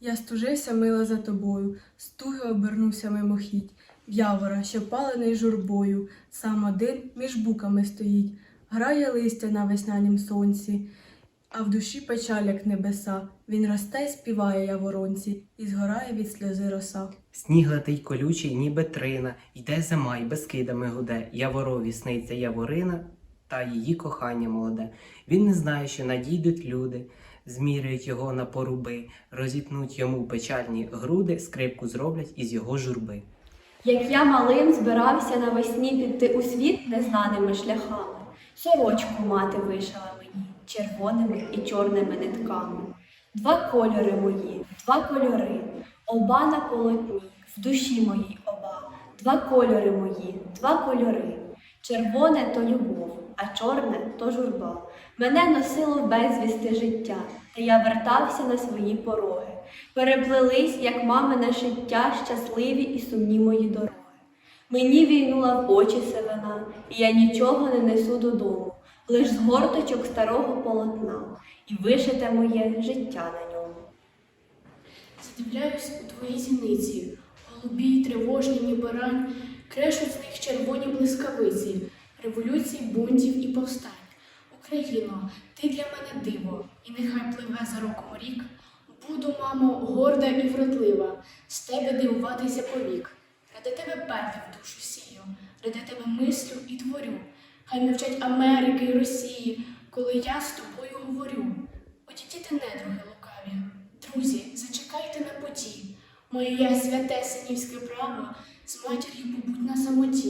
Я стужився мила за тобою, стуги обернувся мимохідь, в явора, що палений журбою, сам один між буками стоїть, грає листя на веснянім сонці, а в душі печаль, як небеса. Він росте й співає яворонці, і згорає від сльози роса. Сніг летить колючий, ніби трина, йде зима й безкидами гуде. Яворові сниться яворина та її кохання молоде. Він не знає, що надійдуть люди, зміряють його на поруби, розітнуть йому печальні груди, скрипку зроблять із його журби. Як я малим збирався навесні піти у світ незнаними шляхами, сорочку мати вишила мені червоними і чорними нитками. Два кольори мої, два кольори, оба на полотні, в душі моїй оба, два кольори мої, два кольори. Червоне то любов, а чорне то журба. Мене носило в безвісти життя, та я вертався на свої пороги. Переплелись, як мамине життя, щасливі і сумні мої дороги. Мені війнула в очі сивина, і я нічого не несу додому, лиш з горточок старого полотна, і вишите моє життя на ньому. Задивляюсь у твої зіниці, голубі й тривожні, ніби рань, крешуть з них червоні блискавиці, революцій, бунтів і повстань. Україно, ти для мене диво, і нехай пливе за роком рік. Буду, мамо, горда і вродлива, з тебе дивуватися повік. Ради тебе перти в душу сію, ради тебе мислю і творю. Хай мовчать Америки й Росії, коли я з тобою говорю. Одійдіте недруги лукаві, друзі, зачекайте на поті. Моє святе синівське право з матір'ю побудь на самоті.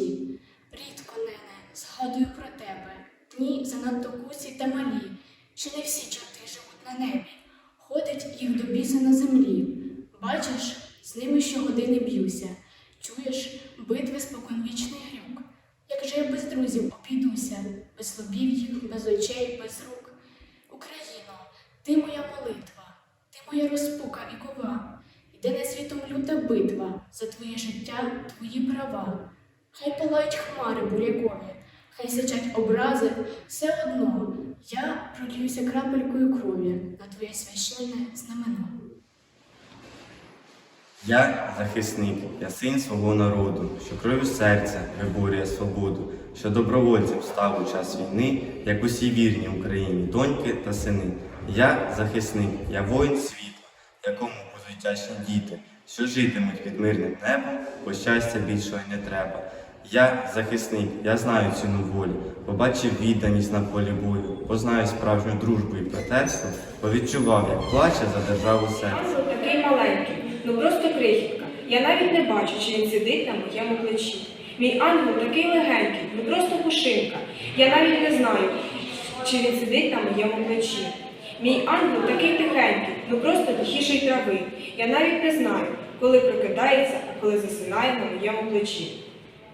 Занадто та малі, чи не всі чорти живуть на небі, ходить їх до біса на землі. Бачиш, з ними щогодини б'юся. Чуєш битви споконвічний грюк. Як же я без друзів обійдуся, без лобів їх, без очей, без рук. Україно, ти моя молитва, ти моя розпука і кова. Іде на світом люта битва за твоє життя, твої права. Хай палають хмари бурякові, хай сичать образи, все одно я пролююся крапелькою крові на твоє священне знамено. Я захисник, я син свого народу, що кров'ю серця виборює свободу, що добровольцем став у час війни, як усі вірні Україні, доньки та сини. Я захисник, я воїн світла, якому будуть вдячні діти, що житимуть під мирним небом, бо щастя більшого не треба. Я захисник, я знаю ціну волі, побачив відданість на полі бою, познаю справжню дружбу і братерство, бо відчував, як плаче за державу серце. Такий маленький, ну просто крихітка. Я навіть не бачу, чи він сидить на моєму плечі. Мій ангел такий легенький, ну просто пушинка. Я навіть не знаю, чи він сидить на моєму плечі. Мій ангел такий тихенький, ну просто тихіший трави. Я навіть не знаю, коли прокидається, а коли засинає на моєму плечі.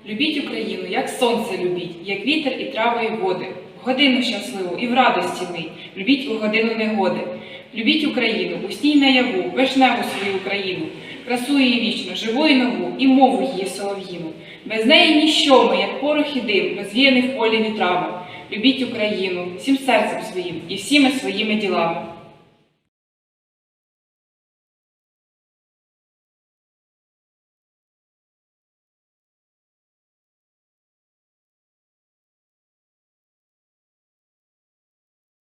Любіть Україну, як сонце любіть, як вітер і трави і води. В годину щасливу і в радості мить, любіть у годину негоди. Любіть Україну, у усній наяву, вишневу свою Україну, красу її вічно, живу і нову, і мову її солов'їну. Без неї ніщо ми, як порох і дим, розвіяний в полі вітрами. Любіть Україну всім серцем своїм і всіми своїми ділами.